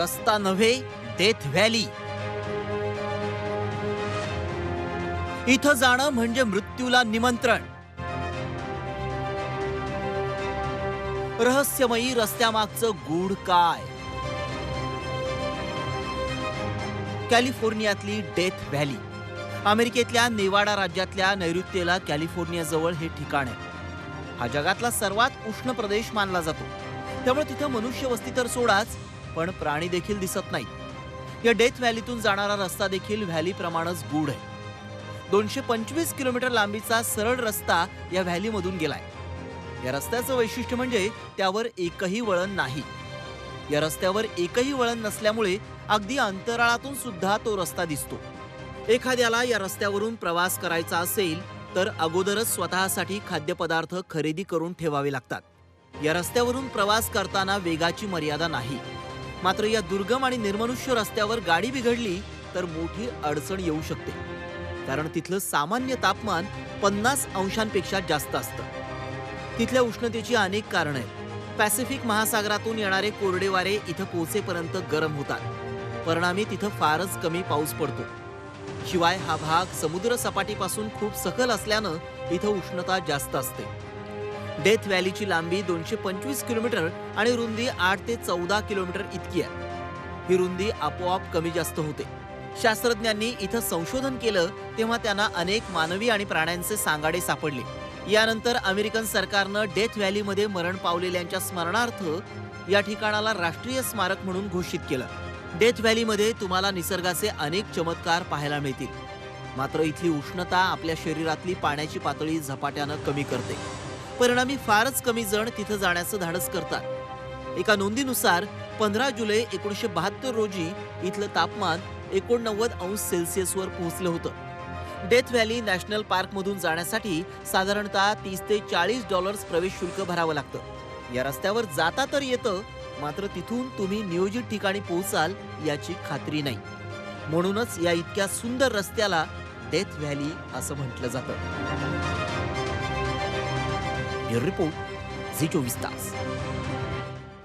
रस्ता नव्हे death valley इथं जाणं म्हणजे मृत्यूला निमंत्रण. रहस्यमयी रस्त्यामागचं गूढ काय? कॅलिफोर्नियातली डेथ व्हॅली अमेरिकेतल्या नेवाडा राज्यातल्या नैऋत्येला कॅलिफोर्नियाजवळ हे ठिकाण आहे. हा जगातला सर्वात उष्ण प्रदेश मानला जातो. त्यामुळे तिथं मनुष्यवस्ती तर सोडाच पण प्राणी देखील दिसत नाहीत. या डेथ व्हॅलीतून जाणारा रस्ता देखील व्हॅलीप्रमाणेच गूढ आहे. दोनशे पंचवीस किलोमीटर लांबीचा सरळ रस्ता या व्हॅलीमधून गेलाय. या रस्त्याचं वैशिष्ट्य म्हणजे त्यावर एकही वळण नाही. या रस्त्यावर एकही वळण नसल्यामुळे अगदी अंतराळातून सुद्धा तो रस्ता दिसतो. एखाद्याला या रस्त्यावरून प्रवास करायचा असेल तर अगोदरच स्वतःसाठी खाद्यपदार्थ खरेदी करून ठेवावे लागतात. या रस्त्यावरून प्रवास करताना वेगाची मर्यादा नाही. मात्र या दुर्गम आणि निर्मनुष्य रस्त्यावर गाडी बिघडली तर मोठी अडचण येऊ शकते. कारण तिथलं सामान्य तापमान पन्नास अंशांपेक्षा जास्त असतं. तिथल्या उष्णतेची अनेक कारणं आहेत. पॅसिफिक महासागरातून येणारे कोरडे वारे इथं पोहोचेपर्यंत गरम होतात. परिणामी तिथं फारच कमी पाऊस पडतो. शिवाय हा भाग समुद्र सपाटीपासून खूप सखल असल्यानं इथं उष्णता जास्त असते. डेथ व्हॅलीची लांबी दोनशे पंचवीस किलोमीटर आणि रुंदी आठ ते चौदा किलोमीटर इतकी आहे. ही रुंदी आपोआप कमी जास्त होते. शास्त्रज्ञांनी इथं संशोधन केलं तेव्हा त्यांना अनेक मानवी आणि प्राण्यांचे सांगाडे सापडले. यानंतर अमेरिकन सरकारनं डेथ व्हॅलीमध्ये मरण पावलेल्यांच्या स्मरणार्थ या ठिकाणाला राष्ट्रीय स्मारक म्हणून घोषित केलं. डेथ व्हॅलीमध्ये तुम्हाला निसर्गाचे अनेक चमत्कार पाहायला मिळतील. मात्र इथली उष्णता आपल्या शरीरातली पाण्याची पातळी झपाट्यानं कमी करते. परिणामी फारच कमी जण तिथं जाण्याचं धाडस करतात. एका नोंदीनुसार पंधरा जुलै एकोणीसशे बहात्तर रोजी इथलं तापमान एकोणनव्वद अंश सेल्सिअसवर पोहोचलं होतं. डेथ व्हॅली नॅशनल पार्कमधून जाण्यासाठी साधारणतः तीस ते चाळीस डॉलर्स प्रवेश शुल्क भरावं लागतं. या रस्त्यावर जाता तर येतं मात्र तिथून तुम्ही नियोजित ठिकाणी पोहोचाल याची खात्री नाही. म्हणूनच या इतक्या सुंदर रस्त्याला डेथ व्हॅली असं म्हटलं जातं. Your Report, Zillow Vistas.